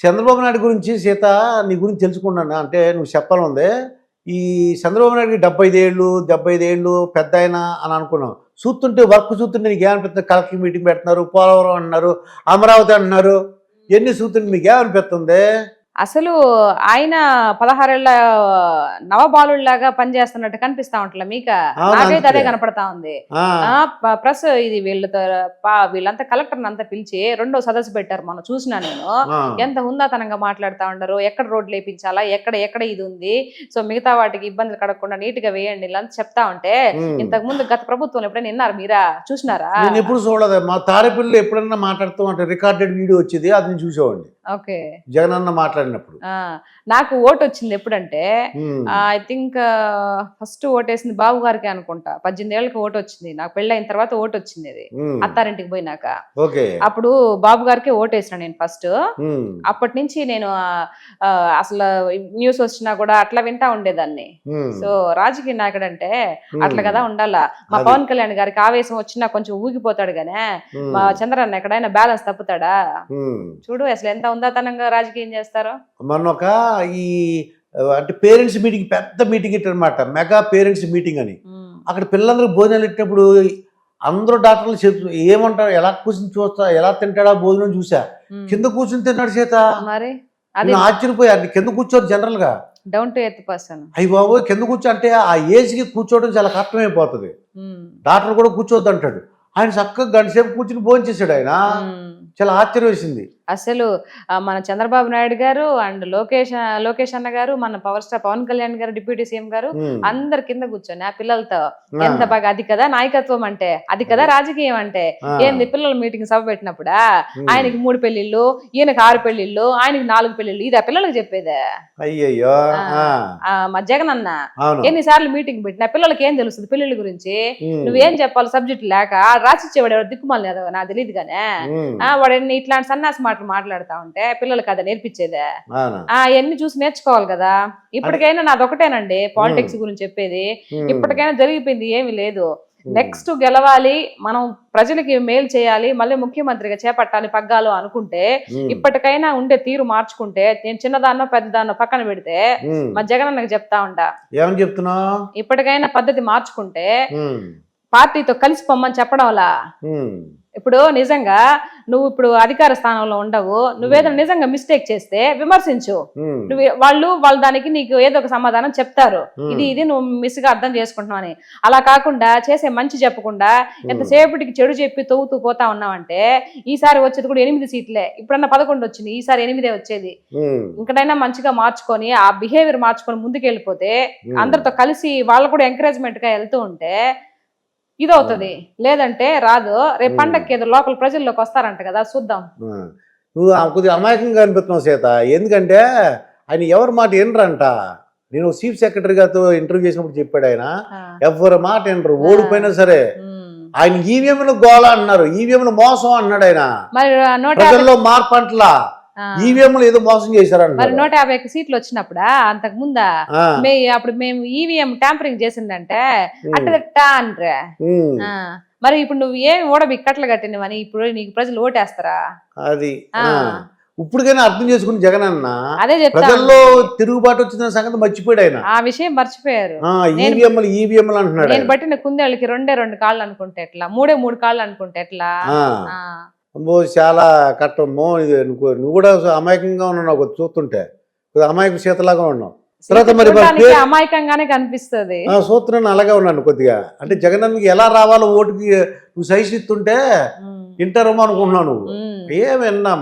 చంద్రబాబు నాయుడు గురించి సీత నీ గురించి తెలుసుకున్నాను అంటే నువ్వు చెప్పాలంది ఈ చంద్రబాబు నాయుడుకి డెబ్బై ఐదేళ్ళు డెబ్బై ఐదేళ్ళు పెద్ద ఆయన అని అనుకున్నాం. చూస్తుంటే వర్క్ చూస్తుంటే నీకు ఏమనిపిస్తుంది? కలెక్టర్ మీటింగ్ పెడుతున్నారు పోలవరం అంటున్నారు అమరావతి అంటున్నారు ఎన్ని చూస్తుంటే మీకు ఏమనిపిస్తుంది? అసలు ఆయన పదహారేళ్ళ నవబాలుడిలాగా పనిచేస్తున్నట్టు కనిపిస్తా ఉంటలే మీక నాకైతే అదే. కనపడతా ఉంది. ఆ, ఆ ప- ప్లస్ ఇది వీళ్ళతో పా- వీళ్ళంతా కలెక్టర్ అంతా పిలిచి రెండో సదస్సు పెట్టారు మనం చూసినా నేను. ఎంత హుందాతనంగా మాట్లాడుతా ఉండరు. ఎక్కడ రోడ్లు వేయించాలా ఎక్కడ ఎక్కడ ఇది ఉంది? సో మిగతా వాటికి ఇబ్బందులు కడగకుండా నీట్గా వేయండి ఇలా అంతా చెప్తా ఉంటే. ఇంతకు ముందు గత ప్రభుత్వం ఎప్పుడైనా విన్నారు మీరా? చూసినారా? ఎప్పుడు చూడలేదు. మా తాడేపల్లిలో ఎప్పుడన్నా మాట్లాడుతూ అంటే రికార్డెడ్ వీడియో వచ్చేది అది నేను చూసేవాడిని. ఓకే. జగనన్న మాట్లాడినప్పుడు. ఆ నాకు ఓటు వచ్చింది ఎప్పుడంటే ఐ థింక్ ఫస్ట్ ఓటేసింది బాబు గారికి అనుకుంటా. పద్దెనిమిది ఏళ్ళకి ఓటు వచ్చింది. నాకు పెళ్ళైన తర్వాత ఓటు వచ్చింది అది. అత్తారింటికి పోయినాక. ఓకే. అప్పుడు బాబు గారికి ఓటేసిన నేను ఫస్ట్ అప్పటి నుంచి నేను అసలు న్యూస్ వచ్చినా కూడా అట్లా వింటా ఉండేదాన్ని. సో రాజకీయ నాయకుడు అంటే అట్లా కదా ఉండాలా? మా. పవన్ కళ్యాణ్ గారికి ఆవేశం వచ్చినా కొంచెం ఊగిపోతాడు గానే. మా చంద్రన్న ఎక్కడైనా బ్యాలెన్స్ తప్పుతాడా. చూడు అసలు ఎంత ఉందాతనంగా రాజకీయం చేస్తారో? మొన్న ఒక ఈ అంటే పేరెంట్స్ మీటింగ్ పెద్ద మీటింగ్ ఇట్టనమాట మెగా పేరెంట్స్ మీటింగ్ అని. అక్కడ పిల్లలందరూ భోజనాలు ఇచ్చినప్పుడు అందరూ డాక్టర్లు చెప్తూ ఏమంటారు? ఎలా కూర్చుని చూస్తా ఎలా తింటాడా భోజనం చూసా. కింద కూర్చుని తిన్నాడు చేత. మరి? ఆశ్చర్యపోయాను కింద కూర్చోరు జనరల్గా డౌన్ టు ఎర్త్ పర్సన్. అయ్యి బాబు కింద కూర్చో అంటే ఆ ఏజ్కి కూర్చోవడం చాలా కష్టమైపోతుంది. డాక్టర్ కూడా కూర్చోవద్దు అంటాడు ఆయన చక్కగా గంట సేపు కూర్చుని భోజనం చేశాడు ఆయన. చాలా ఆశ్చర్యం వేసింది అసలు మన చంద్రబాబు నాయుడు గారు అండ్ లోకేష్ లోకేష్ అన్న గారు మన పవర్ స్టార్ పవన్ కళ్యాణ్ గారు డిప్యూటీ సీఎం గారు. అందరు కింద కూర్చొని ఆ పిల్లలతో ఎంత బాగా అది కదా నాయకత్వం అంటే అది కదా రాజకీయం అంటే ఏంది పిల్లల మీటింగ్ సభ పెట్టినప్పుడా. ఆయనకి మూడు పెళ్ళిళ్ళు ఈయనకి ఆరు పెళ్ళిళ్ళు ఆయనకి నాలుగు పెళ్ళిళ్ళు ఇది ఆ పిల్లలకి చెప్పేదే? అయ్యయ్యో ఆ, మా జగన్ అన్న ఎన్నిసార్లు మీటింగ్ పెట్టినా పిల్లలకి ఏం తెలుస్తుంది పెళ్ళిళ్ళ గురించి. నువ్వేం చెప్పాలి సబ్జెక్ట్ లేక? రాసిచ్చేవాడు ఎవరు దిక్కుమాలి నాకు తెలియదు కానీ. వాడు ఇట్లాంటి సన్నాసి మాటలు మాట్లాడుతా ఉంటే పిల్లలకి అది నేర్పించేదే అవును. ఆ ఎన్ని చూసి నేర్చుకోవాలి కదా ఇప్పటికైనా నాది ఒకటేనండి పాలిటిక్స్ గురించి చెప్పేది. ఇప్పటికైనా జరిగిపోయింది ఏమీ లేదు. నెక్స్ట్ గెలవాలి మనం ప్రజలకి మేలు చేయాలి మళ్ళీ ముఖ్యమంత్రిగా చేపట్టాలి పగ్గాలు అనుకుంటే. ఇప్పటికైనా ఉండే తీరు మార్చుకుంటే నేను చిన్నదాన్నో పెద్దదాన్నో పక్కన పెడితే. మా జగన్ అన్నకి చెప్తా ఉంటా ఏమని చెప్తున్నావు ఇప్పటికైనా పద్ధతి మార్చుకుంటే. పార్టీతో కలిసి పొమ్మని చెప్పడంలా ఉమ్. ఇప్పుడు నిజంగా నువ్వు ఇప్పుడు అధికార స్థానంలో ఉండవు నువ్వేదో నిజంగా మిస్టేక్ చేస్తే విమర్శించు ఉమ్. నువ్వు వాళ్ళు వాళ్ళు దానికి నీకు ఏదో ఒక సమాధానం చెప్తారు ఉమ్. ఇది ఇది నువ్వు మిస్గా అర్థం చేసుకుంటున్నావు అని అలా కాకుండా చేసే మంచి చెప్పకుండా ఎంతసేపటికి చెడు చెప్పి తవ్వుతూ పోతా ఉన్నావంటే ఈసారి వచ్చేది కూడా ఎనిమిది సీట్లే ఇప్పుడన్నా పదకొండు వచ్చింది ఈసారి ఎనిమిదే వచ్చేది. ఇంకటైనా మంచిగా మార్చుకొని ఆ బిహేవియర్ మార్చుకొని ముందుకు వెళ్ళిపోతే. అందరితో కలిసి వాళ్ళు కూడా ఎంకరేజ్మెంట్గా వెళ్తూ ఉంటే ఇది అవుతుంది లేదంటే రాదు. రేపు. పండక్కి ఏదో లోకల్ ప్రజల్లోకి వస్తారంట కదా చూద్దాం. నువ్వు కొద్దిగా అమాయకంగా అనిపిస్తున్నావు సీత. ఎందుకంటే ఆయన ఎవరి మాట వినరంట. నేను చీఫ్ సెక్రటరీ గారితో ఇంటర్వ్యూ చేసినప్పుడు చెప్పాడు ఆయన. ఎవరి మాట వినరు. ఓడిపోయినా సరే. ఆయన ఈవీఎంలు గోళ అన్నారు. ఈవీఎంలు మోసం అన్నాడు ఆయన. ప్రజల్లో మార్పు అంటలా. ఈవీఎంలు ఏదో మోసం మరి చేశారంట నూట యాభై ఒక్క సీట్లు వచ్చినప్పుడా? అంతకు ముందా? మే అప్పుడు మేము ఈవీఎం ట్యాంపరింగ్ చేసిందంటే అట్టదట్టా అంట్రే ఆ, మరి ఇప్పుడు నువ్వు ఏమి ఓడబి కట్టలు కట్టినవని ఇప్పుడు నీకు ప్రజలు ఓటేస్తారా? అది. ఇప్పటికైనా అర్థం చేసుకుని జగన్ అన్న అదే చెప్తా ప్రజల్లో తిరుగుబాటు వచ్చిన సంగతి మర్చిపోయాడు ఆయన. ఆ విషయం మర్చిపోయారు. ఈవీఎంలు ఈవీఎంలు అంటున్నాడు నేను. బట్టిన కుందేళ్ళకి రెండే రెండు కాళ్ళు అనుకుంటే ఎట్లా? మూడే మూడు కాళ్ళు అనుకుంటే ఎట్లా? అమ్మో చాలా కట్టమ్మో ఇది నువ్వు నువ్వు కూడా అమాయకంగా ఉన్నావు నాకు చూస్తుంటే. అమాయక చేతలాగా ఉన్నావు. తర్వాత మరి అమాయకంగానే కనిపిస్తది. ఆ, చూస్తున్నాను అలాగే ఉన్నాను కొద్దిగా. అంటే జగనన్నకి ఎలా రావాలో ఓటుకి నువ్వు సైజ్ ఇస్తుంటే వింటారేమో అనుకుంటున్నావు నువ్వు ఉమ్. ఏమన్నా